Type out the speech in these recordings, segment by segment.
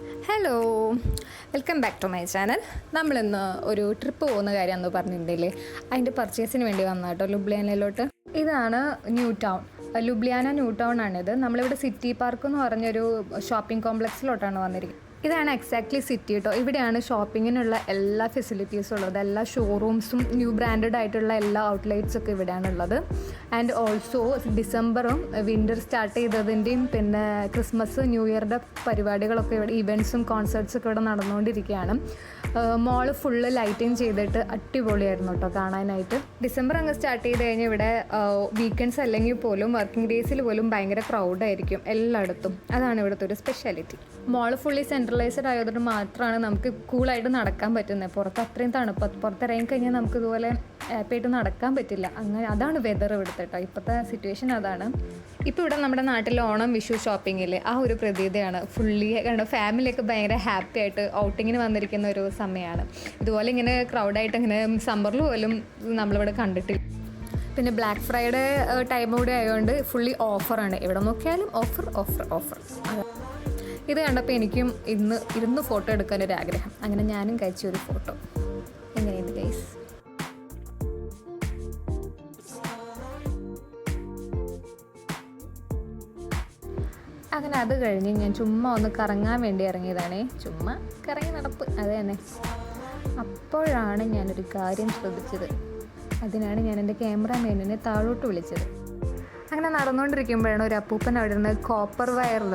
Hello welcome back to my channel നമ്മളിന്ന് ഒരു trip പോകുന്ന കാര്യം അന്ന് പറഞ്ഞിട്ടുണ്ടല്ലേ അതിന്റെ പർച്ചേസിന് വേണ്ടി വന്ന കേട്ടോ ലുബ്ലിയാനയിലോട്ട്. ഇതാണ് new town Ljubljana new town ആണിത്. നമ്മളിവിടെ സിറ്റി പാർക്ക് എന്ന് പറഞ്ഞൊരു ഷോപ്പിംഗ് കോംപ്ലക്സിലോട്ടാണ് വന്നിരിക്കുന്നത്. ഇതാണ് എക്സാക്ട്ലി സിറ്റി കേട്ടോ ഇവിടെയാണ് ഷോപ്പിങ്ങിനുള്ള എല്ലാ ഫെസിലിറ്റീസും ഉള്ളത്. എല്ലാ ഷോറൂംസും ന്യൂ ബ്രാൻഡഡ് ആയിട്ടുള്ള എല്ലാ ഔട്ട്ലെറ്റ്സ് ഒക്കെ ഇവിടെയാണ് ഉള്ളത് ആൻഡ് ഓൾസോ ഡിസംബറും വിന്റർ സ്റ്റാർട്ട് ചെയ്തതിന്റെയും പിന്നെ ക്രിസ്മസ് ന്യൂ ഇയറിന്റെ പരിപാടികളൊക്കെ ഇവിടെ ഇവന്റ്സും കോൺസേർട്സ് ഒക്കെ ഇവിടെ നടന്നുകൊണ്ടിരിക്കുകയാണ്. മോൾ ഫുള്ള് ലൈറ്റിങ് ചെയ്തിട്ട് അടിപൊളിയായിരുന്നു കേട്ടോ കാണാനായിട്ട്. ഡിസംബർ അങ്ങ് സ്റ്റാർട്ട് ചെയ്ത് കഴിഞ്ഞാൽ ഇവിടെ വീക്കെൻഡ്സ് അല്ലെങ്കിൽ പോലും വർക്കിംഗ് ഡേയ്സിൽ പോലും ഭയങ്കര ക്രൗഡായിരിക്കും എല്ലായിടത്തും. അതാണ് ഇവിടുത്തെ ഒരു സ്പെഷ്യാലിറ്റി മോൾ ഫുള്ളി സെൻട്രലൈസ്ഡ് ആയതുകൊണ്ട് മാത്രമാണ് നമുക്ക് കൂളായിട്ട് നടക്കാൻ പറ്റുന്നത്. പുറത്ത് അത്രയും തണുപ്പ് പുറത്തിറങ്ങി കഴിഞ്ഞാൽ നമുക്ക് ഇതുപോലെ ഹാപ്പിയായിട്ട് നടക്കാൻ പറ്റില്ല. അങ്ങനെ അതാണ് വെതർ ഇവിടുത്തെ കേട്ടോ ഇപ്പോഴത്തെ സിറ്റുവേഷൻ അതാണ്. ഇപ്പോൾ ഇവിടെ നമ്മുടെ നാട്ടിൽ ഓണം വിഷു ഷോപ്പിങ്ങിൽ ആ ഒരു പ്രതീതിയാണ്. ഫുള്ളി കാരണം ഫാമിലിയൊക്കെ ഭയങ്കര ഹാപ്പി ആയിട്ട് ഔട്ടിങ്ങിന് വന്നിരിക്കുന്ന ഒരു സമയമാണ് ഇതുപോലെ ഇങ്ങനെ ക്രൗഡായിട്ട് ഇങ്ങനെ സമ്മറിൽ പോലും നമ്മളിവിടെ കണ്ടിട്ടില്ല. പിന്നെ ബ്ലാക്ക് ഫ്രൈഡേ ടൈം കൂടെ ആയതുകൊണ്ട് ഫുള്ളി ഓഫറാണ് എവിടെ നോക്കിയാലും ഓഫർ ഓഫർ ഓഫർ ഇത് കണ്ടപ്പോൾ എനിക്കും ഇന്ന് ഇരുന്ന് ഫോട്ടോ എടുക്കാനൊരു ആഗ്രഹം. അങ്ങനെ ഞാനും കഴിച്ച ഒരു ഫോട്ടോ. എങ്ങനെയുണ്ട് ഗൈസ് അങ്ങനെ അത് കഴിഞ്ഞ് ഞാൻ ചുമ്മാ ഒന്ന് കറങ്ങാൻ വേണ്ടി ഇറങ്ങിയതാണേ. ചുമ്മാ കറങ്ങി നടപ്പ്. അത് തന്നെ. അപ്പോഴാണ് ഞാനൊരു കാര്യം ശ്രദ്ധിച്ചത്. അതിനാണ് ഞാൻ എന്റെ ക്യാമറാമാനിനെ താഴോട്ട് വിളിച്ചത്. അങ്ങനെ നടന്നുകൊണ്ടിരിക്കുമ്പോഴാണ് ഒരു അപ്പൂപ്പൻ അവിടെ നിന്ന് കോപ്പർ വയറിൽ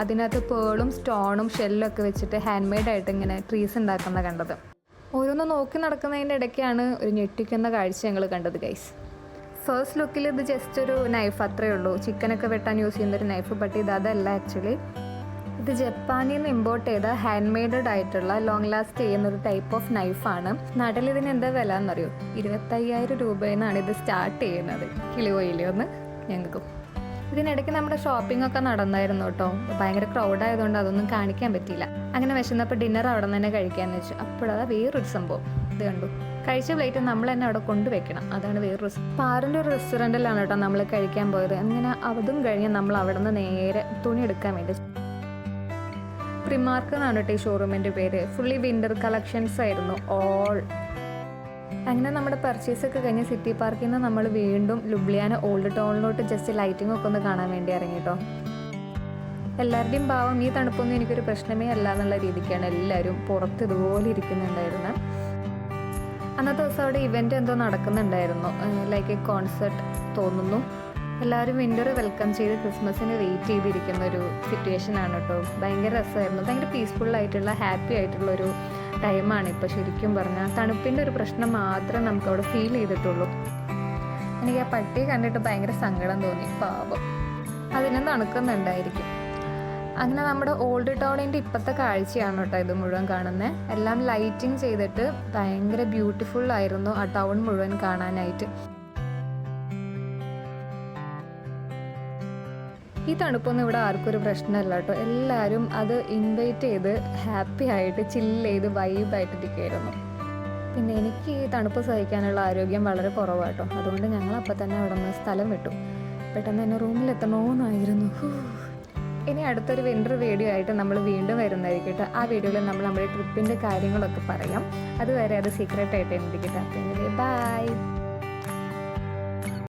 അതിനകത്ത് പേളും സ്റ്റോണും ഷെല്ലും ഒക്കെ വെച്ചിട്ട് ഹാൻഡ് മെയ്ഡ് ആയിട്ട് ഇങ്ങനെ ട്രീസ് ഉണ്ടാക്കുന്നത് കണ്ടത്. ഓരോന്ന് നോക്കി നടക്കുന്നതിന്റെ ഇടയ്ക്കാണ് ഒരു ഞെട്ടിക്കുന്ന കാഴ്ച ഞങ്ങൾ കണ്ടത് ഗൈസ് ഫസ്റ്റ് ലുക്കിൽ ഇത് ജസ്റ്റ് ഒരു നൈഫ് അത്രയേ ഉള്ളൂ. ചിക്കനൊക്കെ വെട്ടാൻ യൂസ് ചെയ്യുന്ന ഒരു നൈഫ് ബട്ട് ഇത് അതല്ല ആക്ച്വലി ഇത് ജപ്പാനിൽ നിന്ന് ഇമ്പോർട്ട് ചെയ്ത ഹാൻഡ് മെയ്ഡഡ് ആയിട്ടുള്ള ലോങ് ലാസ്റ്റ് ചെയ്യുന്ന ഒരു ടൈപ്പ് ഓഫ് നൈഫാണ് നാട്ടിൽ ഇതിന് എന്താ വില എന്നറിയോ? ഇരുപത്തയ്യായിരം രൂപയിൽ നിന്നാണ് ഇത് സ്റ്റാർട്ട് ചെയ്യുന്നത് കിളിയോ ഇല്ലയോ എന്ന് ഞങ്ങൾക്കും. ഇതിനിടയ്ക്ക് നമ്മുടെ ഷോപ്പിംഗ് ഒക്കെ നടന്നായിരുന്നു കേട്ടോ. ഭയങ്കര ക്രൗഡ് ആയതുകൊണ്ട് അതൊന്നും കാണിക്കാൻ പറ്റിയില്ല. അങ്ങനെ വിശന്നപ്പോൾ ഡിന്നർ അവിടെ നിന്ന് തന്നെ കഴിക്കാന്ന് വെച്ചു. അപ്പോഴതാ വേറൊരു സംഭവം. ഇത് കണ്ടു. കഴിച്ച പ്ലേറ്റ് നമ്മൾ തന്നെ അവിടെ കൊണ്ടുവയ്ക്കണം അതാണ് വേറൊരു പാറിന്റെ ഒരു റെസ്റ്റോറന്റിലാണ് കേട്ടോ നമ്മൾ കഴിക്കാൻ പോയത്. അങ്ങനെ അതും കഴിഞ്ഞ് നമ്മൾ അവിടെ നിന്ന് നേരെ തുണി എടുക്കാൻ വേണ്ടി പ്രിമാർക്ക് എന്നാണ് കേട്ടോ ഈ ഷോറൂമിന്റെ പേര്. ഫുള്ളി വിന്റർ കളക്ഷൻസ് ആയിരുന്നു. ഓൾ അങ്ങനെ നമ്മുടെ പർച്ചേസ് ഒക്കെ കഴിഞ്ഞ് സിറ്റി പാർക്കിൽ നിന്ന് നമ്മൾ വീണ്ടും ലുബ്ലിയാന ഓൾഡ് ടൗണിലോട്ട് ജസ്റ്റ് ലൈറ്റിംഗ് ഒക്കെ ഒന്ന് കാണാൻ വേണ്ടി ഇറങ്ങി എല്ലാവരുടെയും ഭാവം ഈ തണുപ്പൊന്നും എനിക്കൊരു പ്രശ്നമേ അല്ല എന്നുള്ള രീതിക്കാണ് എല്ലാവരും പുറത്ത് ഇതുപോലെ ഇരിക്കുന്നുണ്ടായിരുന്നത് അന്നത്തെ ദിവസം അവിടെ ഇവന്റ് എന്തോ നടക്കുന്നുണ്ടായിരുന്നു. ലൈക്ക് എ കോൺസെർട്ട് തോന്നുന്നു. എല്ലാവരും വിന്റർ വെൽക്കം ചെയ്ത് ക്രിസ്മസിന് വെയിറ്റ് ചെയ്തിരിക്കുന്ന ഒരു സിറ്റുവേഷൻ ആണ് കേട്ടോ. ഭയങ്കര രസമായിരുന്നു. ഭയങ്കര പീസ്ഫുൾ ആയിട്ടുള്ള ഹാപ്പി ആയിട്ടുള്ള ഒരു ടൈമാണ് ഇപ്പോൾ ശരിക്കും പറഞ്ഞാൽ തണുപ്പിന്റെ ഒരു പ്രശ്നം മാത്രം നമുക്ക് അവിടെ ഫീൽ ചെയ്തിട്ടുള്ളൂ. എനിക്ക് ആ പട്ടിയെ കണ്ടിട്ട് ഭയങ്കര സങ്കടം തോന്നി പാപം അതിനെ തണുക്കുന്നുണ്ടായിരിക്കും. അങ്ങനെ നമ്മുടെ ഓൾഡ് ടൗണിന്റെ ഇപ്പോഴത്തെ കാഴ്ചയാണ് കേട്ടോ ഇത് മുഴുവൻ കാണുന്നത് എല്ലാം ലൈറ്റിംഗ് ചെയ്തിട്ട് ഭയങ്കര ബ്യൂട്ടിഫുൾ ആയിരുന്നു ആ ടൗൺ മുഴുവൻ കാണാനായിട്ട്. ഈ തണുപ്പൊന്നും ഇവിടെ ആർക്കും ഒരു പ്രശ്നമല്ല കേട്ടോ. എല്ലാവരും അത് ഇൻവൈറ്റ് ചെയ്ത് ഹാപ്പി ആയിട്ട് ചില്ല് ചെയ്ത് വൈബായിട്ട് ഇരിക്കുകയായിരുന്നു. പിന്നെ എനിക്ക് ഈ തണുപ്പ് സഹിക്കാനുള്ള ആരോഗ്യം വളരെ കുറവാട്ടോ അതുകൊണ്ട് ഞങ്ങൾ അപ്പം തന്നെ അവിടെ നിന്ന് സ്ഥലം വിട്ടു. പെട്ടെന്ന് തന്നെ റൂമിൽ എത്തണമെന്നായിരുന്നു ഇനി അടുത്തൊരു വിന്റർ വീഡിയോ ആയിട്ട് നമ്മൾ വീണ്ടും വരുന്നതായിരിക്കട്ടെ ആ വീഡിയോയിൽ നമ്മൾ നമ്മുടെ ട്രിപ്പിന്റെ കാര്യങ്ങളൊക്കെ പറയാം. അതുവരെ അത് സീക്രട്ടായിട്ട് അപ്പം ബൈ